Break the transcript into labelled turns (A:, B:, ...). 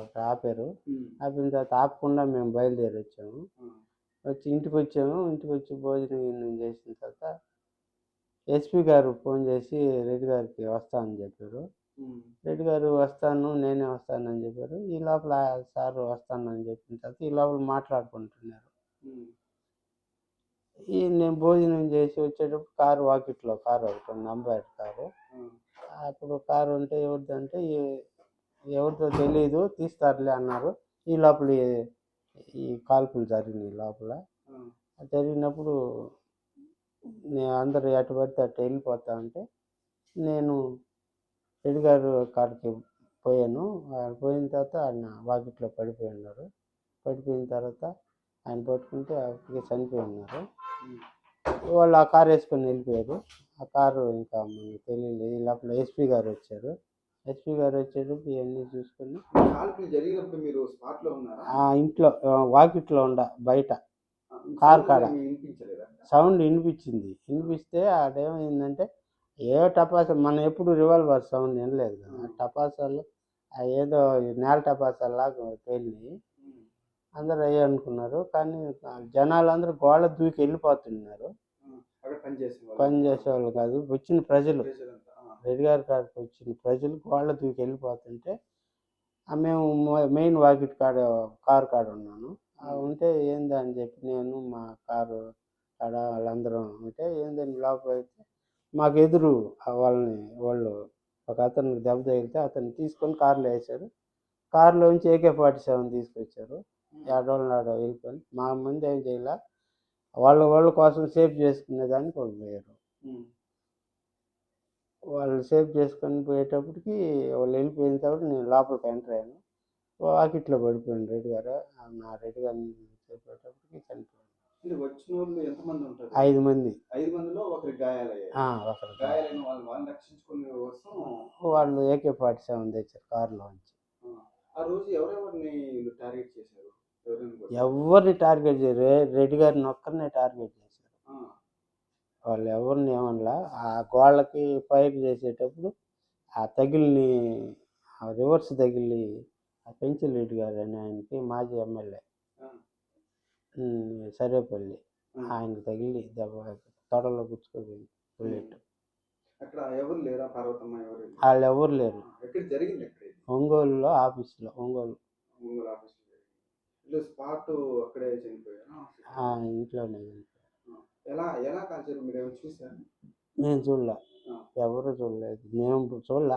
A: అక్కడ ఆపారు ఆపిన తర్వాత ఆపకుండా మేము బయలుదేరి వచ్చాము వచ్చి ఇంటికి వచ్చాము ఇంటికి వచ్చి భోజనం చేసిన తర్వాత ఎస్పీ గారు ఫోన్ చేసి రెడ్డి గారికి వస్తానని చెప్పారు. రెడ్డి గారు వస్తాను నేనే వస్తానని చెప్పారు. ఈ లోపల సార్ వస్తానని చెప్పిన తర్వాత ఈ లోపల మాట్లాడుకుంటున్నారు. ఈ నేను భోజనం చేసి వచ్చేటప్పుడు కారు వాకిట్లో కారు ఒకటి ఉంది కారు. అప్పుడు కారు ఉంటే ఎవరిదంటే ఎవరిదో తెలియదు తీస్తారులే అన్నారు. ఈ లోపల ఈ- కాల్పులు జరిగినాయి లోపల. జరిగినప్పుడు నేను అందరూ ఎటు పడితే అటు వెళ్ళిపోతా ఉంటే నేను రెడ్డి గారు కాడికి పోయాను. ఆయన పోయిన తర్వాత ఆయన వాకిట్లో పడిపోయి ఉన్నారు. పడిపోయిన తర్వాత ఆయన పట్టుకుంటే అప్పటికే చనిపోయి ఉన్నారు. వాళ్ళు ఆ కారు వేసుకొని వెళ్ళిపోయారు. ఆ కారు ఇంకా మనకు తెలియలేదు. ఈ లోపల ఎస్పీ గారు వచ్చారు. ఎస్పీ గారు వచ్చేటప్పుడు ఇవన్నీ చూసుకొని.
B: కాల్పులు జరిగినప్పుడు మీరు ఉన్నారా?
A: ఆ ఇంట్లో ఆ, వాకిట్లో ఉండ బయట. కార్ కాడ.
B: వినిపించలేదా?
A: సౌండ్ వినిపించింది. వినిపిస్తే అదేమైందంటే ఏ టపాసా మనం ఎప్పుడు రివాల్వర్ సౌండ్ వినలేదు కదా. టపాసాలు ఆ ఏదో నేల టపాసాలాగా పేలినాయి
B: ఉమ్,
A: అందరూ అయ్యే అనుకున్నారు. కానీ జనాలు అందరూ గోడ దూకి వెళ్ళిపోతున్నారు.
B: ఆ, అక్కడ పని వాళ్ళు.
A: పని చేసేవాళ్ళు కాదు వచ్చిన ప్రజలు. రెడ్డి గారి కాడికి వచ్చిన ప్రజలు గోళ్ళ దూకి వెళ్ళిపోతుంటే మేము మెయిన్ వాకిట్ కాడ కారు కాడ ఉన్నాను. ఉంటే ఏంది అని చెప్పి నేను మా కారు కాడ వాళ్ళందరం ఉంటే ఏందని లోపల అయితే మాకు ఎదురు వాళ్ళని వాళ్ళు ఒక అతను దెబ్బ తగిలితే అతను తీసుకొని కారులో వేశారు. కారులోంచి ఏకే ఫార్టీ సెవెన్ తీసుకొచ్చారు. ఏడోళ్ళు ఆడ వెళ్ళిపోయి మా ముందు ఏం చేయాల వాళ్ళ వాళ్ళ కోసం సేఫ్ చేసుకునే దానికి వాళ్ళు పోయారు.
B: ఉమ్,
A: వాళ్ళు సేవ్ చేసుకొని పోయేటప్పటికి వాళ్ళు వెళ్ళిపోయిన తర్వాత నేను లోపలికి ఎంటర్ అయ్యాను. వాకిట్లో పడిపోయాను రెడ్డి గారు. నా రెడ్డి గారిని చెప్పేటప్పటికి చనిపోయాను.
B: అంటే వచ్చిన వాళ్ళు ఎంతమంది ఉంటారు?
A: ఐదు మంది.
B: ఐదు మందిలో
A: ఒకరు
B: గాయాలైన వాళ్ళు వాళ్ళని రక్షించుకునే కోసం
A: వాళ్ళు ఏకే ఫార్టీ సెవెన్ తెచ్చారు కారులో నుంచి.
B: ఆ, ఆ రోజు ఎవరెవరిని వీళ్ళు టార్గెట్ చేశారు? ఎవరిని
A: టార్గెట్ చేయరు. రెడ్డి గారిని ఒక్కరినే టార్గెట్ చేశారు వాళ్ళు ఎవరిని ఏమనలా ఆ గోళ్ళకి ఫైర్ చేసేటప్పుడు ఆ తగిలిని ఆ రివర్స్ తగిలి ఆ పెంచిల్ రెడ్డి గారు అని ఆయనకి మాజీ ఎమ్మెల్యే సరేపల్లి. ఆయనకు తగిలి దెబ్బ తొడలో గుచ్చుకోపోయింది బుల్లెట్
B: అక్కడ ఎవరు లేరా? పార్వతమ్మ ఎవరు? లేరా?
A: వాళ్ళు ఎవరు లేరు? ఒంగోలులో ఆఫీస్లో ఒంగోలు. ఇంట్లోనే
B: ఎలా ఎలా కాల్చారు మీరు చూసారు?
A: నేను చూడలే. ఎవరు చూడలేదు. మేము చూడలే.